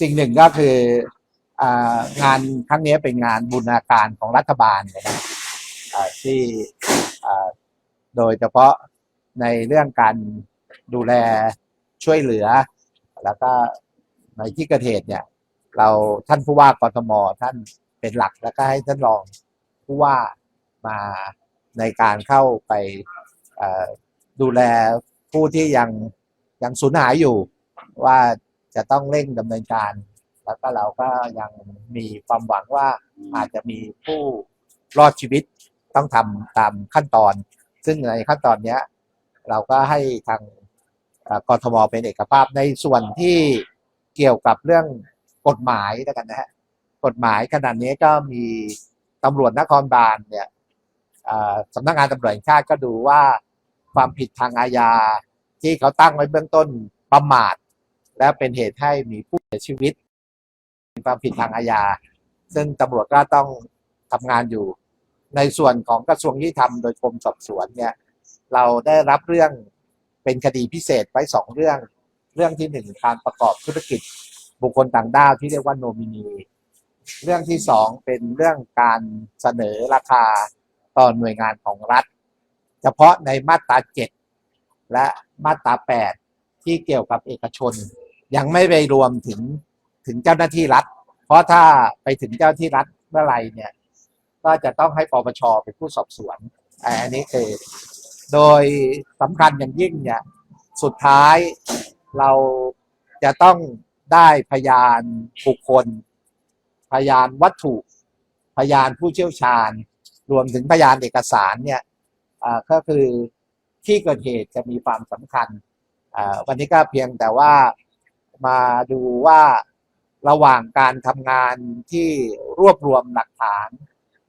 สิ่งหนึ่งก็คืองานครั้งนี้เป็นงานบูรณาการของรัฐบาลนะครับที่โดยเฉพาะในเรื่องการดูแลช่วยเหลือ แล้วก็ในที่เกิดเหตุเนี่ย เราท่านผู้ว่ากทมท่านเป็นหลักแล้วก็ให้ท่านรองผู้ว่ามาในการเข้าไปดูแลผู้ที่ยังยังสูญหายอยู่ว่า จะต้องเร่งดำเนินการ แล้วก็เราก็ยังมีความหวังว่าอาจจะมีผู้รอดชีวิตต้องทำตามขั้นตอน ซึ่งในขั้นตอนเนี้ย เราก็ให้ทางเอ่อกทมเป็นเอกภาพในส่วนที่เกี่ยวกับเรื่องกฎหมายแล้วกันนะฮะกฎหมายขนาดนี้ก็มีตำรวจนครบาลเนี่ยสำนักงานตำรวจแห่งชาติก็ดูว่าความผิดทางอาญาที่เขาตั้งไว้เบื้องต้นประมาท และเป็นเหตุให้มีผู้เสียชีวิตเป็นความผิดทางอาญา ซึ่งตำรวจก็ต้องทำงานอยู่ ในส่วนของกระทรวงยุติธรรมโดยกรมสอบสวนเนี่ยเราได้รับเรื่องเป็นคดีพิเศษไว้สองเรื่อง เรื่องที่หนึ่งการประกอบธุรกิจบุคคลต่างด้าวที่เรียกว่าโนมินี เรื่องที่สองเป็นเรื่องการเสนอราคาต่อหน่วยงานของรัฐ เฉพาะในมาตราเจ็ดและมาตราแปดที่เกี่ยวกับเอกชน ยังไม่ไปรวมถึงถึงเจ้าหน้าที่รัฐ เพราะถ้าไปถึงเจ้าหน้าที่รัฐเมื่อไหร่เนี่ย ก็จะต้องให้ปปชเป็นผู้สอบสวนอันนี้คือโดยสำคัญอย่างยิ่งเนี่ยสุดท้ายเราจะต้องได้พยานบุคคล พยานวัตถุ พยานผู้เชี่ยวชาญ รวมถึงพยานเอกสารเนี่ยอ่าก็คือที่เกิดเหตุจะมีความสำคัญอ่าวันนี้ก็เพียงแต่ว่า มาดูว่าระหว่างการทำงานที่รวบรวมหลักฐาน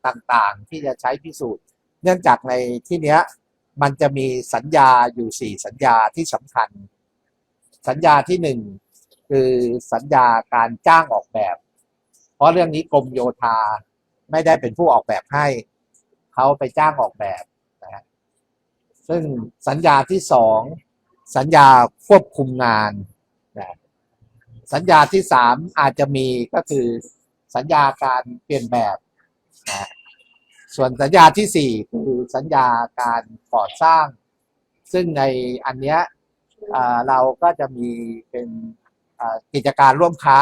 ต่างๆ ที่จะใช้พิสูจน์ เนื่องจากในที่เนี้ยมันจะมีสัญญาอยู่สี่สัญญาที่สำคัญ สัญญาที่หนึ่งคือสัญญาการจ้างออกแบบ เพราะเรื่องนี้กรมโยธาไม่ได้เป็นผู้ออกแบบให้เขาไปจ้างออกแบบนะฮะซึ่งสัญญาที่สองสัญญาควบคุมงาน สัญญาที่สามอาจจะมีก็คือสัญญาการเปลี่ยนแบบนะส่วนสัญญาที่สี่คือสัญญาการก่อสร้าง ซึ่งในอันเนี้ยเราก็จะมีเป็นกิจการร่วมค้า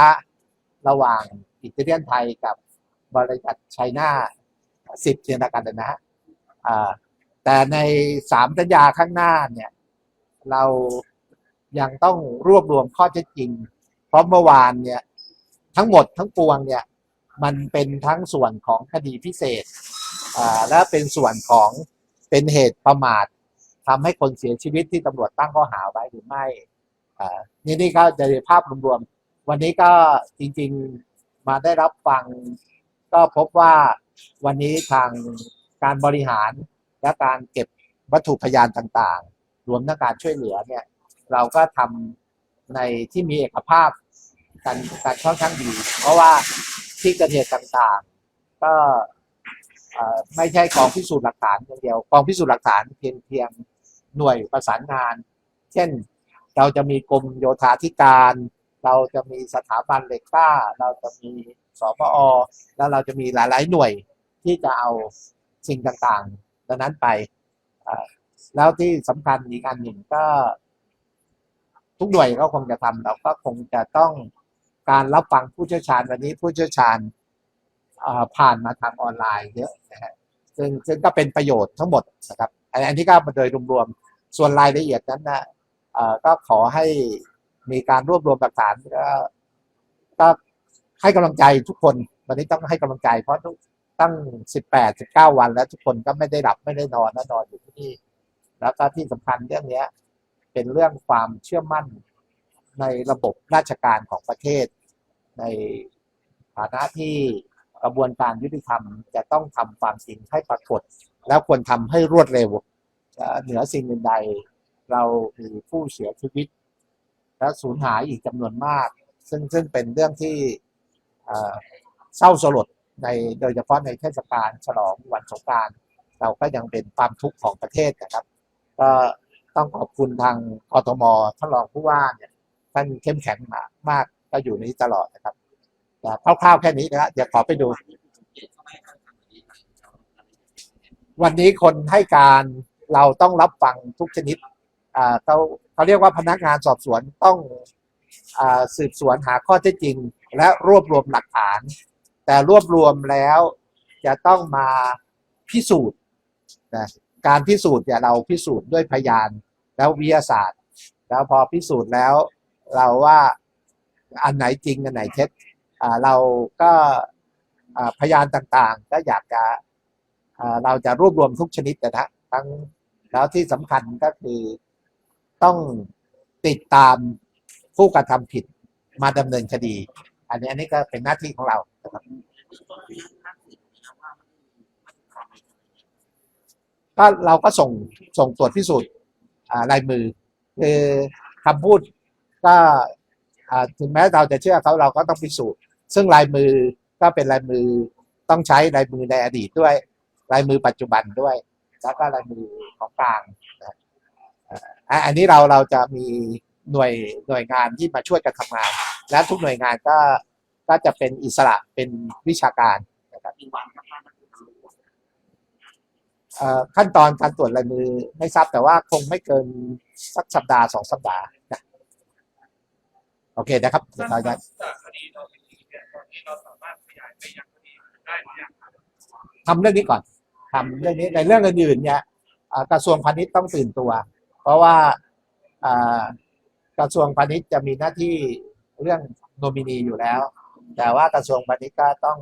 ระหว่างอิตาเลียนไทยกับบริษัทไชน่าสิบเทียนกันนะฮะแต่ในสามสัญญาข้างหน้าเนี่ย เรายังต้องรวบรวมข้อเท็จจริง เพราะเมื่อวานเนี่ยทั้งหมดทั้งปวงเนี่ยมันเป็นทั้งส่วนของคดีพิเศษอ่าและเป็นส่วนของเป็นเหตุประมาททำให้คนเสียชีวิตที่ตำรวจตั้งข้อหาไว้หรือไม่อ่านี่นี่ก็จะภาพรวมๆวันนี้ก็จริงๆมาได้รับฟัง ก็พบว่าวันนี้ทางการบริหารและการเก็บวัตถุพยานต่างๆ รวมทั้งการช่วยเหลือเนี่ยเราก็ทำ ในที่มีเอกภาพกันกันค่อนข้างดี เพราะว่าที่เกิดเหตุต่างๆ ก็ไม่ใช่กองพิสูจน์หลักฐานอย่างเดียวกองพิสูจน์หลักฐานเพียงเพียงหน่วยประสานงาน เช่นเราจะมีกรมโยธาธิการ เราจะมีสถาบันเหล็กกล้า เราจะมีสปอแล้วเราจะมีหลาย ๆ หน่วยที่จะเอาสิ่งต่างๆดังนั้นไปแล้วที่สำคัญอีกอันหนึ่งก็ ทุกหน่วยก็คงจะทำเราก็คงจะต้องการรับฟังผู้เชี่ยวชาญวันนี้ผู้เชี่ยวชาญผ่านมาทางออนไลน์เยอะนะฮะซึ่งซึ่งก็เป็นประโยชน์ทั้งหมดนะครับอันนที่ก็โดยรวมๆส่วนรายละเอียดนั้นนะก็ขอให้มีการรวบรวมหลักฐานก็ก็ให้กำลังใจทุกคน วันนี้ต้องให้กำลังใจ เพราะทุกตั้งสิบแปดสิบเก้าวันแล้วทุกคนก็ไม่ได้หลับไม่ได้นอนและนอนอยู่ที่นี่แล้วก็ที่สำคัญเรื่องเนี้ย เป็นเรื่องความเชื่อมั่นในระบบราชการของประเทศ ในฐานะที่กระบวนการยุติธรรมจะต้องทำความจริงให้ปรากฏ แล้วควรทำให้รวดเร็วเหนือสิ่งอื่นใด เรามีผู้เสียชีวิต และสูญหายอีกจำนวนมาก ซึ่งซึ่งเป็นเรื่องที่เศร้าสลดในโดยเฉพาะในเทศกาลฉลองวันสงกานต์เราก็ยังเป็นความทุกข์ของประเทศนะครับ ก็ ต้องขอบคุณทางกทมท่านรองผู้ว่าเนี่ยท่านเข้มแข็งมากมากก็อยู่นี้ตลอดนะครับแต่คร่าวๆแค่นี้นะครับเดี๋ยวขอไปดู วันนี้คนให้การเราต้องรับฟังทุกชนิดอ่าเขาเขาเรียกว่าพนักงานสอบสวนต้องอาสืบสวนหาข้อเท็จจริง และรวบรวมหลักฐาน แต่รวบรวมแล้วจะต้องมาพิสูจน์นะการพิสูจน์เนี่ยเราพิสูจน์ด้วยพยาน แล้ววิทยาศาสตร์ แล้วพอพิสูจน์แล้วเราว่าอันไหนจริงอันไหนเท็จอ่าเราก็อ่าพยานต่างๆ ก็อยากจะอ่าเราจะรวบรวมทุกชนิดนะฮะทั้งแล้วที่สำคัญก็คือต้องติดตามผู้กระทำผิดมาดำเนินคดี อันนี้อันนี้ก็เป็นหน้าที่ของเราครับก็เราก็ส่งส่งตรวจพิสูจน์ ลายมือ คือคำพูดก็ถึงแม้เราจะเชื่อเขาเราก็ต้องพิสูจน์ ซึ่งลายมือก็เป็นลายมือต้องใช้ลายมือในอดีตด้วย ลายมือปัจจุบันด้วย แล้วก็ลายมือของกลางนะอันนี้เราเราจะมีหน่วยหน่วยงานที่มาช่วยกันทำงาน และทุกหน่วยงานก็ก็จะเป็นอิสระเป็นวิชาการนะครับ ขั้นตอนการตรวจลายมือไม่ทราบแต่ว่าคงไม่เกินสักสัปดาห์สองสัปดาห์นะโอเคนะครับเดี๋ยวเราจะจากคดีเราเป็นที่เนี่ยตอนนี้เราสามารถขยายไปยังคดีได้หรือยังครับทำเรื่องนี้ก่อนทำเรื่องนี้ในเรื่องอื่นๆเนี่ยอ่ากระทรวงพาณิชย์ต้องตื่นตัว เพราะว่าอ่ากระทรวงพาณิชย์จะมีหน้าที่เรื่องโนมินีอยู่แล้ว แต่ว่ากระทรวงพาณิชย์ก็ต้อง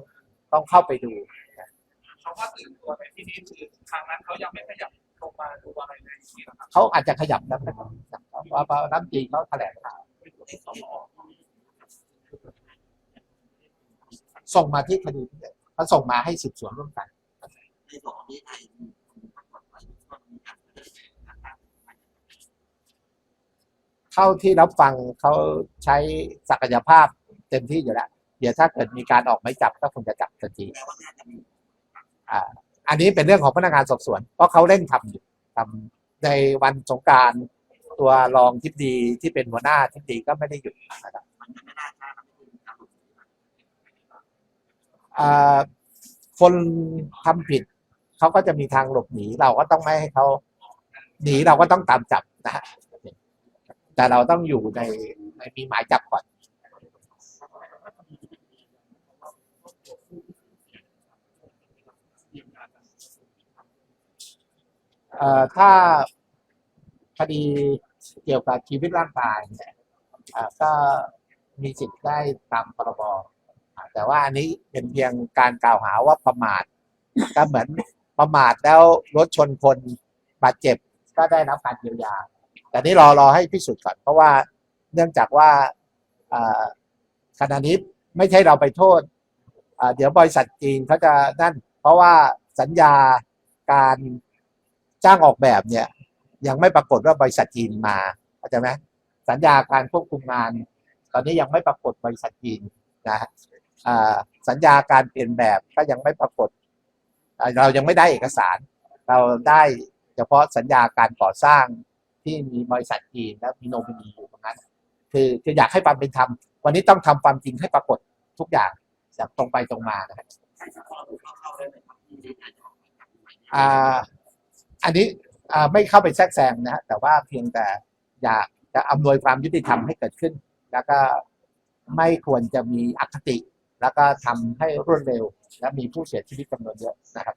ต้องเข้าไปดู เขาว่าตื่นตัวในที่นี้คือทางนั้นเขายังไม่ขยับลงมาดูอะไรเลยนี่หรอครับเขาอาจจะขยับนะครับเพราะเพราน้ำจีนเขาแถลงข่าวส่งมาที่คดีเขาส่งมาให้สืบสวนร่วมกันเท่าที่รับฟังเขาใช้ศักยภาพเต็มที่อยู่แล้ว เดี๋ยวถ้าเกิดมีการออกหมายจับก็คงจะจับทันที อันนี้เป็นเรื่องของพนักงานสอบสวน เพราะเขาเร่งทำอยู่ทำในวันสงการตัวรองทิบดีที่เป็นหัวหน้าทิบดีก็ไม่ได้หยุดนะครับคนทำผิดเขาก็จะมีทางหลบหนีเราก็ต้องไม่ให้เขาหนีเราก็ต้องตามจับนะฮะแต่เราต้องอยู่ในในมีหมายจับก่อน เอ่อถ้าคดีเกี่ยวกับชีวิตร่างกายเนี่ยอ่าก็มีสิทธิ์ได้ตามพรบอ่าแต่ว่าอันนี้เป็นเพียงการกล่าวหาว่าประมาทก็เหมือนประมาทแล้วรถชนคนบาดเจ็บก็ได้รับการเยียวยา แต่นี่รอรอให้พิสูจน์ก่อน เพราะว่าเนื่องจากว่าอ่าขณะนี้ไม่ใช่เราไปโทษอ่าเดี๋ยวบริษัทจีนเขาจะนั่น เพราะว่าสัญญาการ จ้างออกแบบเนี่ย ยังไม่ปรากฏว่าบริษัทจีนมาเข้าใจไหมสัญญาการควบคุมงาน ตอนนี้ยังไม่ปรากฏบริษัทจีนนะฮะสัญญาการเปลี่ยนแบบก็ยังไม่ปรากฏ เรายังไม่ได้เอกสาร เราได้เฉพาะสัญญาการก่อสร้างที่มีบริษัทจีนและมีโนมินีอยู่ตรงนั้น คือคืออยากให้ความเป็นธรรมวันนี้ต้องทำความจริงให้ปรากฏทุกอย่างอย่างตรงไปตรงมานะครับ อันนี้ไม่เข้าไปแทรกแซงนะฮะแต่ว่าเพียงแต่อยากจะอำนวยความยุติธรรมให้เกิดขึ้น แล้วก็ไม่ควรจะมีอคติ แล้วก็ทำให้รวดเร็ว และมีผู้เสียชีวิตจำนวนเยอะนะครับ